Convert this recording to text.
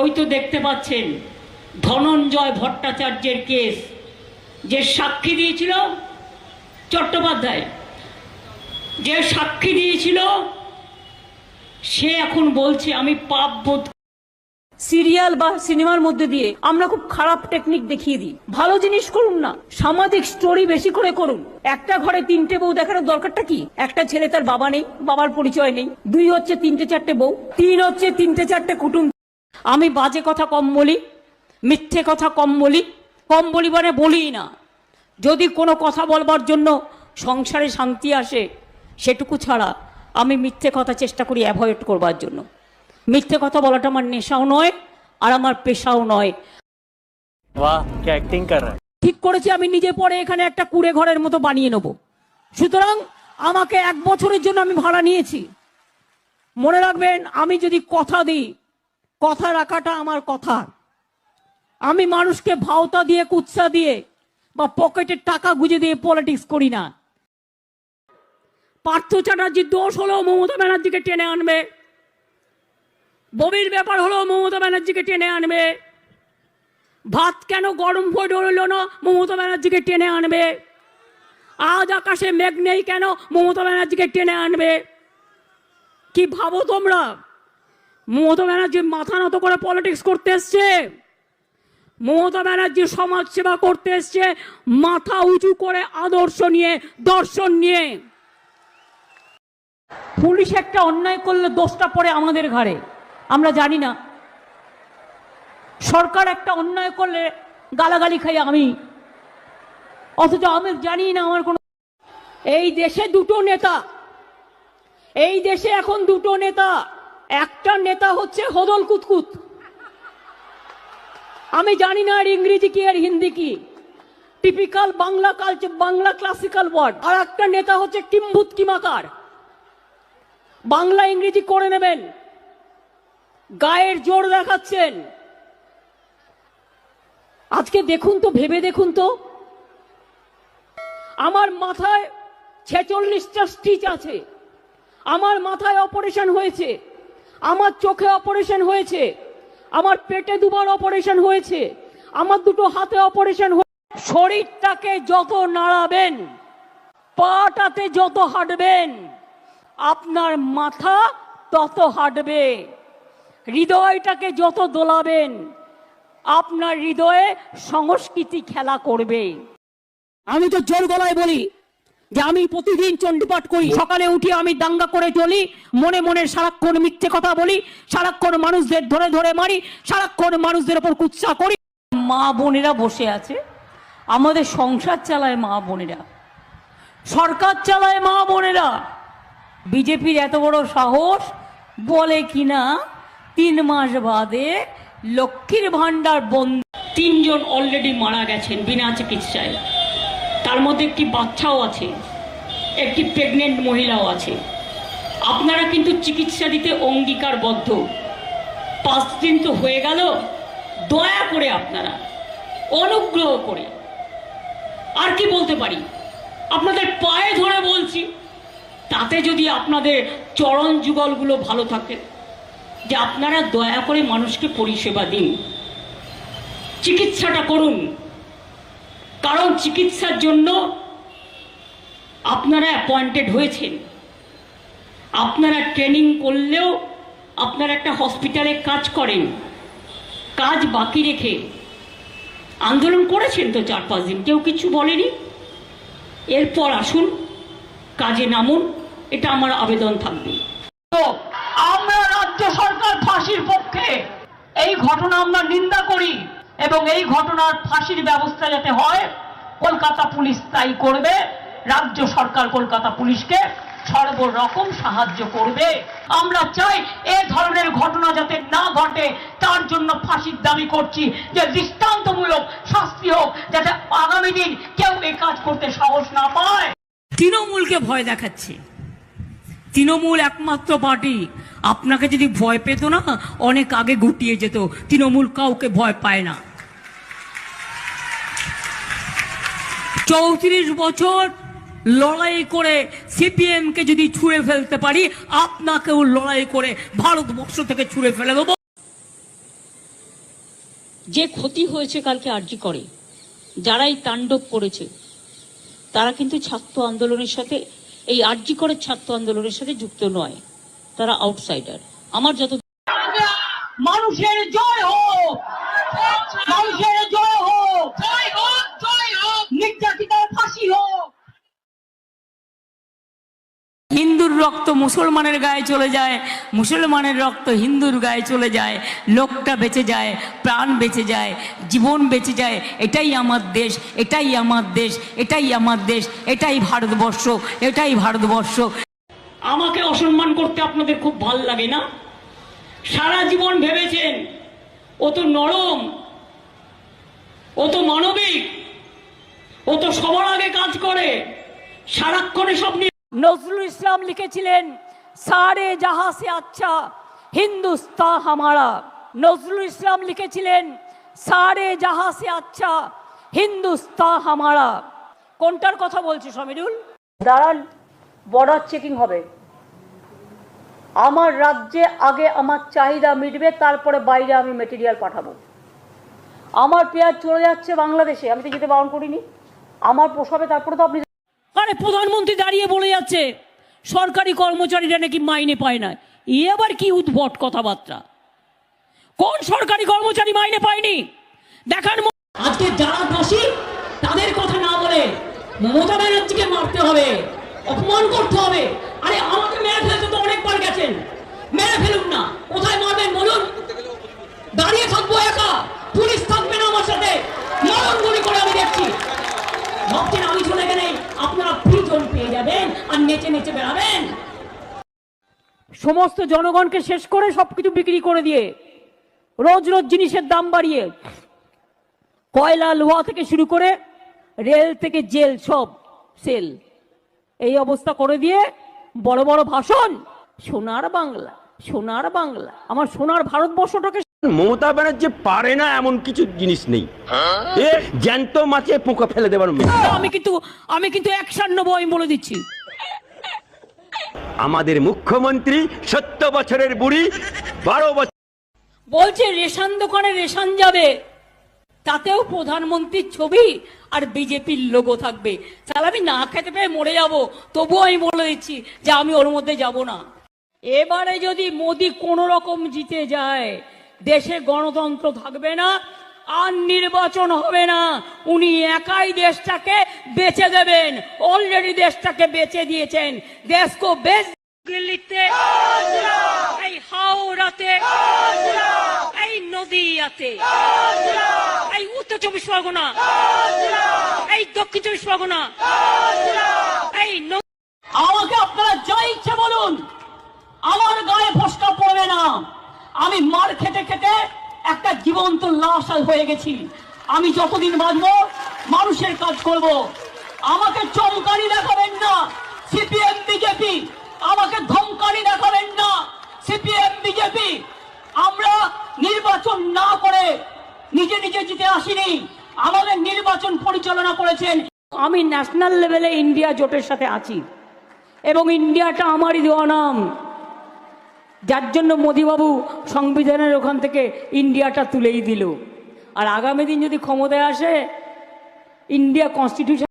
ওই তো দেখতে পাচ্ছেন ধনঞ্জয় ভট্টাচার্যের কেস। যে সাক্ষী দিয়েছিল চট্টোপাধ্যায়, যে সাক্ষী দিয়েছিল, সে এখন বলছে, আমি পাপ বোধ সিরিয়াল বা সিনেমার মধ্যে দিয়ে আমরা খুব খারাপ টেকনিক দেখিয়ে দিই। ভালো জিনিস করুন না, সামাজিক স্টোরি বেশি করে করুন। একটা ঘরে তিনটে বউ দেখানোর দরকারটা কি? একটা ছেলে তার বাবা নেই, বাবার পরিচয় নেই। দুই হচ্ছে তিনটে চারটে বউ, তিন হচ্ছে তিনটে চারটে কুটুম আমি বাজে কথা কম বলি মিথ্যে কথা কম বলি কম বলি মানে বলি না। যদি কোনো কথা বলবার জন্য সংসারে শান্তি আসে সেটুকু ছাড়া আমি মিথ্যে কথা চেষ্টা করি অ্যাভয়েড করবার জন্য। মিথ্যে কথা বলাটা আমার নেশাও নয় আর আমার পেশাও নয়। বাহ ঠিক করেছি আমি নিজে পরে এখানে একটা কুড়ে ঘরের মতো বানিয়ে নেব। সুতরাং আমাকে এক বছরের জন্য আমি ভাড়া নিয়েছি। মনে রাখবেন আমি যদি কথা দিই কথা রাখাটা আমার কথা। আমি মানুষকে ভাওতা দিয়ে, কুৎসা দিয়ে বা পকেটের টাকা গুজে দিয়ে পলিটিক্স করি না। পার্থ চ্যাটার্জির দোষ হলো মমতা ব্যানার্জিকে টেনে আনবে। ববির ব্যাপার হলো মমতা ব্যানার্জিকে টেনে আনবে। ভাত কেন গরম হয়ে রইল না, মমতা ব্যানার্জিকে টেনে আনবে। আজ আকাশে মেঘ নেই কেন, মমতা ব্যানার্জিকে টেনে আনবে। কি ভাবো তোমরা? মমতা ব্যানার্জি মাথা নত করে পলিটিক্স করতে এসছে। মমতা ব্যানার্জি সমাজ সেবা করতে এসছে, মাথা উঁচু করে আদর্শ নিয়ে, দর্শন নিয়ে। পুলিশ একটা অন্যায় করলে দোষটা পড়ে আমাদের ঘাড়ে, আমরা জানি না। সরকার একটা অন্যায় করলে গালাগালি খাই আমি। অথচ আমি জানি না আমার কোনো এই দেশে দুটো নেতা, এই দেশে এখন দুটো নেতা। একটা নেতা হচ্ছে হদল কুতকুত। আমি জানি না আর ইংরেজি কি আর হিন্দি কি। Typical Bangla culture Bangla classical word আর একটা নেতা হচ্ছে কিম্ভূত কিমাকার। বাংলা ইংরেজি করে নেবেন। গায়ের জোর দেখাচ্ছেন। আজকে দেখুন তো, ভেবে দেখুন তো। আমার মাথায় ছেচল্লিশটা স্টিচ আছে। আমার মাথায় অপারেশন হয়েছে। আমার চোখে অপারেশন হয়েছে। আমার পেটে দুবার অপারেশন হয়েছে। আমার দুটো হাতে অপারেশন শরীরটাকে যত নাড়াবেন, পাটাতে যত হাঁটবেন, আপনার মাথা তত হাঁটবে। হৃদয়টাকে যত দোলাবেন, আপনার হৃদয়ে সংস্কৃতি খেলা করবে। আমি তো জোর গলায় বলি যে আমি প্রতিদিন চণ্ডীপাঠ করি। সকালে উঠে আমি দাঙ্গা করে চলি মনে মনে সারাক্ষণ মিথ্যে কথা বলি সারাক্ষণ মানুষদের ধরে ধরে মারি সারাক্ষণ মানুষদের ওপর কুৎসা করি। মা বোনেরা বসে আছে আমাদের সংসার চালায় মা বোনেরা। সরকার চালায় মা বোনেরা। বিজেপির এত বড় সাহস বলে কিনা তিন মাস বাদে লক্ষ্মীর ভান্ডার বন্ধ। তিনজন অলরেডি মারা গেছেন বিনা চিকিৎসায়। তার মধ্যে একটি বাচ্চাও আছে, একটি প্রেগনেন্ট মহিলাও আছে। আপনারা কিন্তু চিকিৎসা দিতে অঙ্গীকারবদ্ধ। পাঁচ দিন তো হয়ে গেল, দয়া করে আপনারা, অনুগ্রহ করে। আর কি বলতে পারি? আপনাদের পায়ে ধরে বলছি, তাতে যদি আপনাদের চরণ যুগলগুলো ভালো থাকে, যে আপনারা দয়া করে মানুষকে পরিষেবা দিন। চিকিৎসাটা করুন। কারণ চিকিৎসার জন্য আপনারা অ্যাপয়েন্টেড হয়েছেন। আপনারা ট্রেনিং করলেও আপনারা একটা হসপিটালে কাজ করেন। কাজ বাকি রেখে। আন্দোলন করেছেন তো চার পাঁচ দিন, কেউ কিছু বলেনি। এরপর আসুন, কাজে নামুন, এটা আমার আবেদন থাকবে। আমরা রাজ্য সরকার ফাঁসির পক্ষে এই ঘটনা আমরা নিন্দা করি। এবং এই ঘটনার ফাঁসির ব্যবস্থা যাতে হয়, কলকাতা পুলিশ তাই করবে। রাজ্য সরকার কলকাতা পুলিশকে সর্বরকম সাহায্য করবে। আমরা চাই এ ধরনের ঘটনা যাতে না ঘটে। তার জন্য ফাঁসির দাবি করছি যে দৃষ্টান্তমূলক শাস্তি হোক, যাতে আগামী দিন কেউ এ কাজ করতে সাহস না পায়। তৃণমূলকে ভয় দেখাচ্ছে। তৃণমূল একমাত্র পার্টি। আপনাকে যদি ভয় পেত না, অনেক আগে গুটিয়ে যেত। তৃণমূল কাউকে ভয় পায় না। চৌত্রিশ বছর লড়াই করে সিপিএম কে যদি ছুঁড়ে ফেলতে পারি আপনাকেও লড়াই করে ভারতবর্ষ থেকে ছুঁড়ে ফেলে দেবো। যে ক্ষতি হয়েছে কালকে আরজি করে যারাই তাণ্ডব করেছে তারা কিন্তু ছাত্র আন্দোলনের সাথে এই আরজি করে ছাত্র আন্দোলনের সাথে যুক্ত নয় তারা আউটসাইডার আমার যত মানুষের জয় হোক মানুষের জয় হোক জয় হোক জয় হোক নির্যাতিতার ফাঁসি হোক হিন্দুর রক্ত মুসলমানের গায়ে চলে যায়, মুসলমানের রক্ত হিন্দুর গায়ে চলে যায়, লোকটা বেঁচে যায়, প্রাণ বেঁচে যায়, জীবন বেঁচে যায়, এটাই আমার দেশ, এটাই আমার দেশ, এটাই আমার দেশ, এটাই ভারতবর্ষ এটাই ভারতবর্ষ। আমাকে অসম্মান করতে আপনাদের খুব ভালো লাগে না? সারা জীবন ভেবেছেন, ও তো নরম, ও তো মানবিক, ও তো সবার আগে কাজ করে, সারাক্ষণে সব নিয়ে নজরুল ইসলাম লিখেছিলেন, সারে জাহা সে আচ্ছা হিন্দুস্তা হামারা। নজরুল ইসলাম লিখেছিলেন, সারে জাহা সে আচ্ছা হিন্দুস্তা হামারা। কোনটার কথা বলছি সমীরুল দাঁড়ান বর্ডার চেকিং হবে। আমার রাজ্যে আগে আমার চাহিদা মিটবে, তারপরে বাইরে আমি মেটেরিয়াল পাঠাবো। আমার পেঁয়াজ চলে যাচ্ছে বাংলাদেশে, আমি তো যেতে বারণ করিনি। আমার পোষাবে তারপরে তো আপনি আরে প্রধানমন্ত্রী দাঁড়িয়ে বলে যাচ্ছে, সরকারি কর্মচারীরা নাকি মাইনে পায় না। এ আবার কি উদ্ভট কথাবার্তা? কোন সরকারি কর্মচারী মাইনে পায়নি? দেখান আজকে যারা দোষী, তাদের কথা না বলে মমতা ব্যানার্জিকে মারতে হবে, অপমান করতে হবে। আরে, আমাকে মেরে ফেলতে তো অনেকবার গেছেন। মেরে ফেলুন না। কোথায় মারবেন বলুন? দাঁড়িয়ে থাকব একা। পুলিশ থাকবে না আমার সাথে। মরণ গুলি করে আমি দেখছি। ভাবছেন আমি চলে গেলে সমস্ত জনগণকে শেষ করে সবকিছু বিক্রি করে দিয়ে রোজ রোজ জিনিসের দাম বাড়িয়ে কয়লা লোহা থেকে শুরু করে রেল থেকে জেল সব সেল। এই অবস্থা করে দিয়ে বড় বড় ভাষণ, সোনার বাংলা সোনার বাংলা। আমার সোনার ভারতবর্ষটাকে মমতা ব্যানার্জি পারে না এমন কিছু জিনিস নেই। এ জ্যান্ত মাছে পোকা ফেলে দেবার আমি কিন্তু আমি কিন্তু অ্যাকশন নেব আমি বলে দিচ্ছি। আমাদের মুখ্যমন্ত্রী সত্তর বছরের বুড়ি বারো বছর বলছে রেশন দোকানে রেশন যাবে। তাতেও প্রধানমন্ত্রীর ছবি আর বিজেপির লোগো থাকবে। তাহলে আমি না খেতে পেয়ে মরে যাব। তবুও আমি বলে দিচ্ছি যে আমি ওর মধ্যে যাব না। এবারে যদি মোদি কোন রকম জিতে যায় দেশে গণতন্ত্র থাকবে না, আর নির্বাচন হবে না। উনি একাই দেশটাকে বেচে দেবেন। অলরেডি দেশটাকে বেচে দিয়েছেন। দেশকে বেচ দিল্লিতে, এই হাওড়াতে, এই নদীয়াতে, এই উত্তর চব্বিশ পরগনা, এই দক্ষিণ চব্বিশ পরগনা, এই আমাকে আপনারা যা ইচ্ছে বলুন, আমার গায়ে ফসকা পড়বে না। আমি মার খেতে খেতে একটা জীবন্ত লাশ হয়ে গেছি। আমি যতদিন বাঁচবো, মানুষের কাজ করব। আমাকে চমকানি দেখাবেন না, সিপিএম, বিজেপি। আমাকে ধমকানি দেখাবেন না, সিপিএম, বিজেপি। আমরা নির্বাচন না করে নিজে নিজে জিতে আসিনি। আমাদের নির্বাচন পরিচালনা করেছেন। আমি ন্যাশনাল লেভেলে ইন্ডিয়া জোটের সাথে আছি। এবং ইন্ডিয়াটা আমারই দেওয়া নাম। যার জন্য মোদিবাবু সংবিধানের ওখান থেকে ইন্ডিয়াটা তুলেই দিল। আর আগামী দিন যদি ক্ষমতায় আসে, ইন্ডিয়া কনস্টিটিউশন